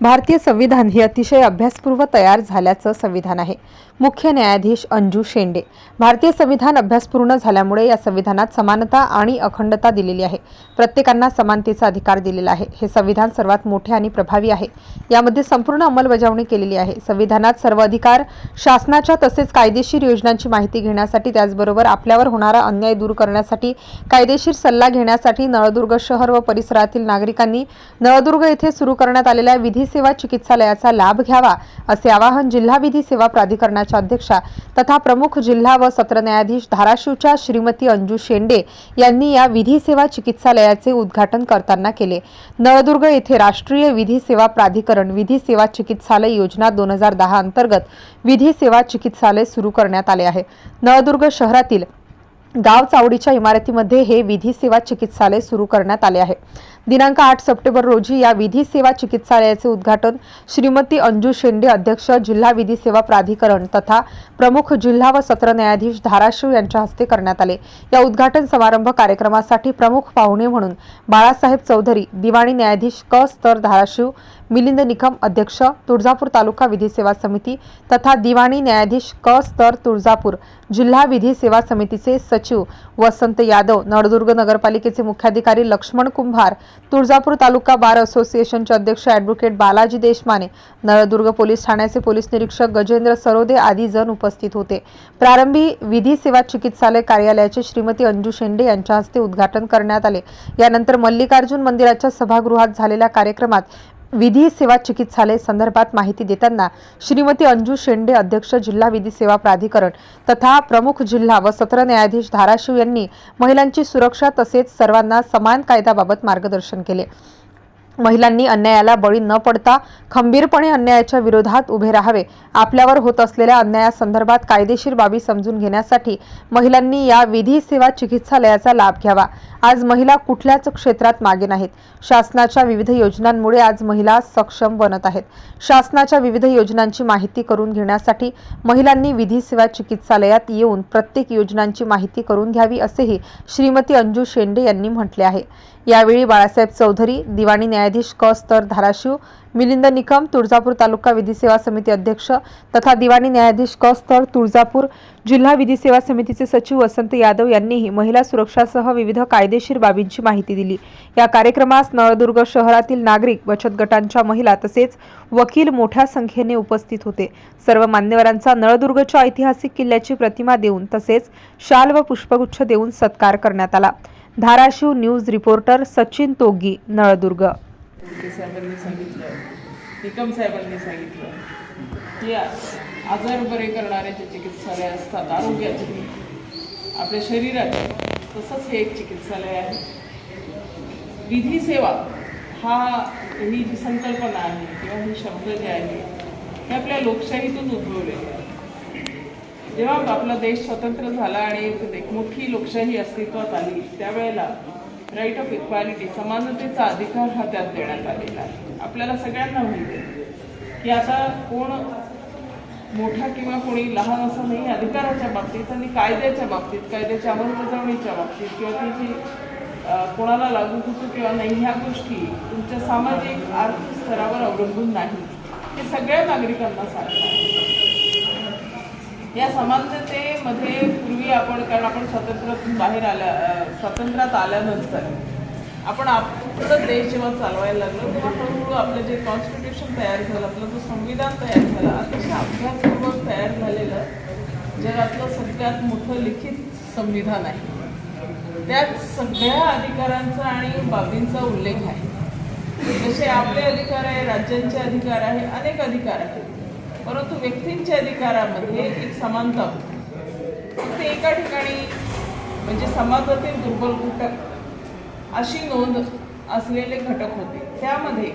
भारतीय संविधान हे अतिशय अभ्यासपूर्व तयार झाल्याचं संविधान आहे. मुख्य न्यायाधीश अंजू शेंडे. भारतीय संविधान अभ्यासपूर्ण झाल्यामुळे या संविधानात समानता आणि अखंडता दिलेली आहे. प्रत्येकांना समानतेचा अधिकार दिलेला आहे. हे संविधान सर्वात मोठे आणि प्रभावी आहे. यामध्ये संपूर्ण अंमलबजावणी केलेली आहे. संविधानात सर्व अधिकार शासनाच्या तसेच कायदेशीर योजनांची माहिती घेण्यासाठी त्याचबरोबर आपल्यावर होणारा अन्याय दूर करण्यासाठी कायदेशीर सल्ला घेण्यासाठी नळदुर्ग शहर व परिसरातील नागरिकांनी नळदुर्ग येथे सुरू करण्यात आलेल्या विधी सेवा चिकित्सालयाचा लाभ घ्यावा असे आवाहन जिल्हा विधी सेवा प्राधिकरणाच्या अध्यक्षा तथा प्रमुख जिल्हा व सत्र न्यायाधीश धाराशिवच्या श्रीमती अंजू शेंडे यांनी या विधी सेवा चिकित्सालयाचे उद्घाटन करताना केले. नळदुर्ग येथे राष्ट्रीय विधी सेवा प्राधिकरण विधी सेवा चिकित्सालय योजना दोन हजार दहा अंतर्गत विधी सेवा चिकित्सालय सुरू करण्यात आले आहे. नळदुर्ग शहरातील गाव चावडीच्या इमारतीमध्ये हे विधी सेवा चिकित्सालय सुरू करण्यात आले आहे. दिनांक आठ सप्टेंबर रोजी या विधी सेवा चिकित्सालयाचे उद्घाटन श्रीमती अंजू शेंडे अध्यक्ष जिल्हा विधी सेवा प्राधिकरण तथा प्रमुख जिल्हा व सत्र न्यायाधीश धाराशिव यांच्या हस्ते करण्यात आले. या उद्घाटन समारंभ कार्यक्रमासाठी प्रमुख पाहुणे म्हणून बाळासाहेब चौधरी दिवाणी न्यायाधीश क स्तर धाराशिव मिलिंद निकम अध्यक्ष तुळजापूर तालुका विधी सेवा समिती तथा दिवाणी न्यायाधीश क स्तर तुळजापूर जिल्हा विधी सेवा समितीचे सचिव वसंत यादव नळदुर्ग नगरपालिकेचे मुख्याधिकारी लक्ष्मण कुंभार तुळजापूर तालुका बार असोसिएशनचे अध्यक्ष ॲडव्होकेट बालाजी देशमाने नळदुर्ग पोलीस ठाण्याचे पोलीस निरीक्षक गजेंद्र सरोदे आदी जण उपस्थित होते. प्रारंभी विधी सेवा चिकित्सालय कार्यालयाचे श्रीमती अंजू शेंडे यांच्या हस्ते उद्घाटन करण्यात आले. यानंतर मल्लिकार्जुन मंदिराच्या सभागृहात झालेल्या कार्यक्रमात विधी सेवा चिकित्सालय संदर्भात माहिती देताना श्रीमती अंजू शेंडे अध्यक्ष जिल्हा विधी सेवा प्राधिकरण तथा प्रमुख जिल्हा व सत्र न्यायाधीश धाराशिव यांनी महिलांची सुरक्षा तसेच सर्वांना समान कायद्याबाबत मार्गदर्शन केले. महिलांनी अन्यायाला बळी न पडता खंबीरपणे अन्यायाच्या विरोधात उभे राहावे. आपल्यावर होत असलेल्या अन्यायासंदर्भात कायदेशीर बाबी समजून घेण्यासाठी महिलांनी या विधी सेवा चिकित्सालयाचा लाभ घ्यावा. आज महिला कुठल्याच क्षेत्रात मागे नाहीत. शासनाच्या विविध योजनांमुळे आज महिला सक्षम बनत आहेत. शासनाच्या विविध योजनांची माहिती करून घेण्यासाठी महिलांनी विधी सेवा चिकित्सालयात येऊन प्रत्येक योजनांची माहिती करून घ्यावी असेही श्रीमती अंजू शेंडे यांनी म्हटले आहे. यावेळी बाळासाहेब चौधरी दिवाणी न्यायाधीश क. स्तर धाराशिव मिलिंद निकम तुळजापूर तालुका विधी सेवा समिती अध्यक्ष तथा दिवाणी न्यायाधीश क. स्तर तुळजापूर जिल्हा विधी सेवा समितीचे सचिव वसंत यादव यांनीही महिला सुरक्षासह विविध कायदेशीर बाबींची माहिती दिली. या कार्यक्रमास नळदुर्ग शहरातील नागरिक बचत गटांच्या महिला तसेच वकील मोठ्या संख्येने उपस्थित होते. सर्व मान्यवरांचा नळदुर्गच्या ऐतिहासिक किल्ल्याची प्रतिमा देऊन तसेच शाल व पुष्पगुच्छ देऊन सत्कार करण्यात आला. Dharashiv news reporter Sachin Togi Naldurg. साहेबांनी सांगितलं निकम साहेबांनी सांगितलं की आजार बरे करणारे जे चिकित्सालय असतात आरोग्याचे आपल्या शरीराचे तसंच हे एक चिकित्सालय आहे. विधी सेवा हा ही जी संकल्पना आहे किंवा हे शब्द जे आहे हे आपल्या लोकशाहीतून उद्भवलेले आहे. जेव्हा आपला देश स्वतंत्र झाला आणि एक मोठी लोकशाही अस्तित्वात आली त्यावेळेला राईट ऑफ इक्वालिटी समानतेचा अधिकार हा त्यात देण्यात आलेला आहे. आपल्याला सगळ्यांना माहिती की आता कोण मोठा किंवा कोणी लहान असं नाही अधिकाराच्या बाबतीत आणि कायद्याच्या बाबतीत कायद्याच्या अंमलबजावणीच्या बाबतीत किंवा ती जी कोणाला लागू होतो किंवा नाही ह्या गोष्टी तुमच्या सामाजिक आर्थिक स्तरावर अवलंबून नाही हे सगळ्या नागरिकांना सारखं आहे. या समानतेमध्ये पूर्वी आपण कारण आपण स्वातंत्र्यातून बाहेर आल्या स्वातंत्र्यात आल्यानंतर आपण आपलं देश जेव्हा चालवायला लागलो तेव्हा हळूहळू आपलं जे कॉन्स्टिट्यूशन तयार झालं आपलं जो संविधान तयार झालं अतिशय अभ्यासपूर्वक तयार झालेलं जगातलं सगळ्यात मोठं लिखित संविधान आहे. त्यात सगळ्या अधिकारांचा आणि बाबींचा उल्लेख आहे. जसे आपले अधिकार आहे राज्यांचे अधिकार आहे अनेक अधिकार आहेत. परंतु व्यक्तींच्या अधिकारामध्ये एक समानता ते फक्त एका ठिकाणी म्हणजे समाजातील दुर्बल घटक अशी नोंद असलेले घटक होते. त्यामध्ये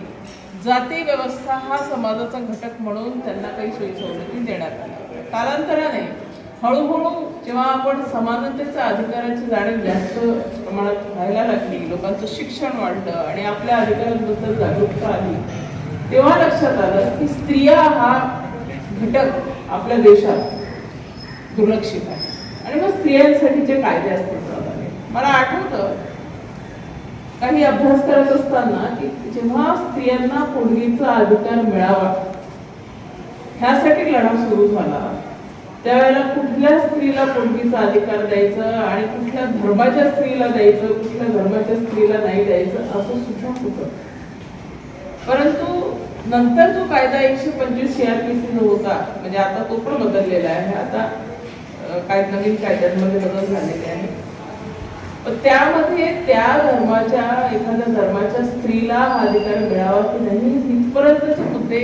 जाती व्यवस्था हा समाजाचा घटक म्हणून त्यांना काही सोयी सवलती देण्यात आल्या. कालांतराने हळूहळू जेव्हा आपण समानतेच्या अधिकाराची जाणीव जास्त प्रमाणात व्हायला लागली लोकांचं शिक्षण वाढलं आणि आपल्या अधिकारांबद्दल जागरूकता आली तेव्हा लक्षात आलं की स्त्रिया हा घटक आपल्या देशात दुर्लक्षित आहे. आणि मग स्त्रियांसाठी जे कायदे अस्तित्वात आले मला आठवतं काही अभ्यास करत असताना की जेव्हा स्त्रियांना पोटगीचा अधिकार मिळावा ह्यासाठी लढा सुरू झाला त्यावेळेला कुठल्या स्त्रीला पोटगीचा अधिकार द्यायचा आणि कुठल्या धर्माच्या स्त्रीला द्यायचं कुठल्या धर्माच्या स्त्रीला नाही द्यायचं असं सुद्धा होतं. परंतु नंतर जो कायदा एकशे पंचवीस सीआरपीसी जो होता म्हणजे आता तो पण बदललेला आहे. म्हणजे आता काय नवीन कायद्यांमध्ये बदल झालेले आहे पण त्यामध्ये त्या धर्माच्या एखाद्या धर्माच्या स्त्रीला हा अधिकार मिळावा की नाही तिथपर्यंतचे मुद्दे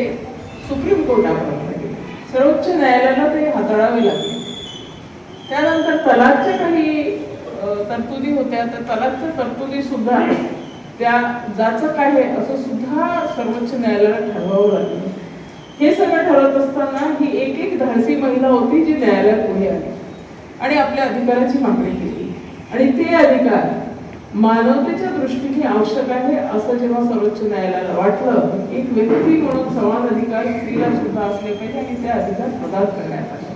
सुप्रीम कोर्टापर्यंत सर्वोच्च न्यायालयाला ते हाताळावे लागले त्यानंतर तलाकच्या काही तरतुदी होत्या. तर तलाकच्या तरतुदी सुद्धा त्या जाचं काय आहे असं सुद्धा सर्वोच्च न्यायालयाला ठरवावं लागलं. हे सगळं ठरवत असताना ही एक एक धाडसी महिला होती जी न्यायालयात पुढे आली आणि आपल्या अधिकाराची मागणी केली. आणि ते अधिकार मानवतेच्या दृष्टीने आवश्यक आहे असं जेव्हा सर्वोच्च न्यायालयाला वाटलं एक व्यक्ती म्हणून समान अधिकार स्त्रीला सुद्धा असले पाहिजे आणि ते अधिकार प्रदान करण्यात आले.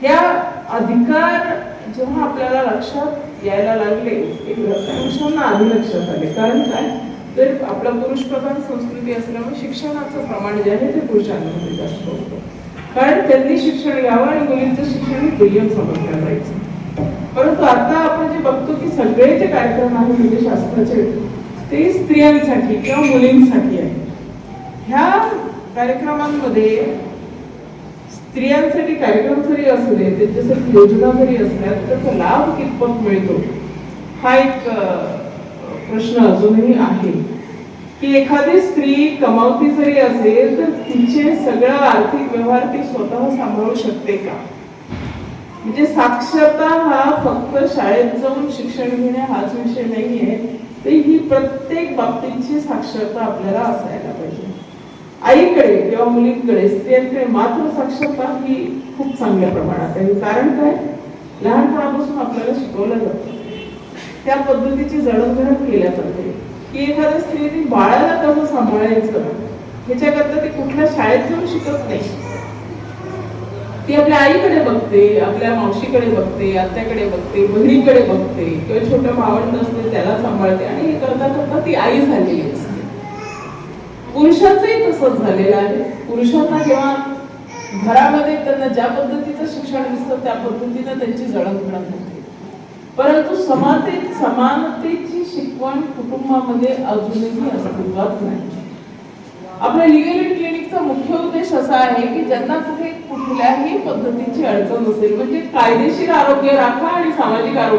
ह्या अधिकार जेव्हा आपल्याला लक्षात यायला लागले. एक पुरुषांना आधी लक्षात आले. कारण काय? तर आपला पुरुष प्रधान संस्कृती असल्यामुळे शिक्षणाचं प्रमाण जे आहे ते पुरुषांमध्ये जास्त होतं. कारण त्यांनी शिक्षण घ्यावं आणि मुलींचं शिक्षण हे दुय्यम समजलं जायचं. परंतु आता आपण जे बघतो की सगळे जे कार्यक्रम आहेत म्हणजे शास्त्राचे ते स्त्रियांसाठी किंवा मुलींसाठी आहे ह्या कार्यक्रमांमध्ये स्त्रियांसाठी कार्यक्रम जरी असले त्यांच्यासाठी योजना जरी असल्या त्याचा लाभ कितपत मिळतो? हा एक प्रश्न अजूनही आहे. की एखादी स्त्री कमावती जरी असेल तर तिचे सगळा आर्थिक व्यवहार ती स्वतः सांभाळू शकते का? म्हणजे साक्षरता हा फक्त शाळेत जाऊन शिक्षण घेणे हाच विषय नाहीये तर ही प्रत्येक बाबतीची साक्षरता आपल्याला असायला पाहिजे. आईकडे किंवा मुलींकडे स्त्रियांकडे मात्र साक्षरता ही खूप चांगल्या प्रमाणात आहे. कारण काय? लहानपणापासून आपल्याला शिकवलं जातं. त्या पद्धतीची जडणघडण केल्या जाते. की एखाद्या स्त्रीने बाळाला कसं सांभाळायचं ह्याच्याकरता ती कुठल्या शाळेत जाऊन शिकत नाही. ती आपल्या आईकडे बघते आपल्या मावशीकडे बघते आत्याकडे बघते बहिणीकडे बघते किंवा छोटं भावंड असते त्याला सांभाळते आणि हे करता करता ती आई झालेली असते. पुरुषांचंही तसंच झालेलं आहे. पुरुषांना जेव्हा घरामध्ये त्यांना ज्या पद्धतीचं शिक्षण दिसतं त्या पद्धतीनं त्यांची जडणघडण होते. परंतु समाते समानतेची शिकवण कुटुंबामध्ये अजूनही अस्तित्वात नाही. आपल्या लिगल एड क्लिनिकचा मुख्य उद्देश असा आहे की ज्यांना कुठे कुठल्याही पद्धतीची अडचण असेल म्हणजे कायदेशीर आरोग्य राखा आणि सामाजिक आरोग्य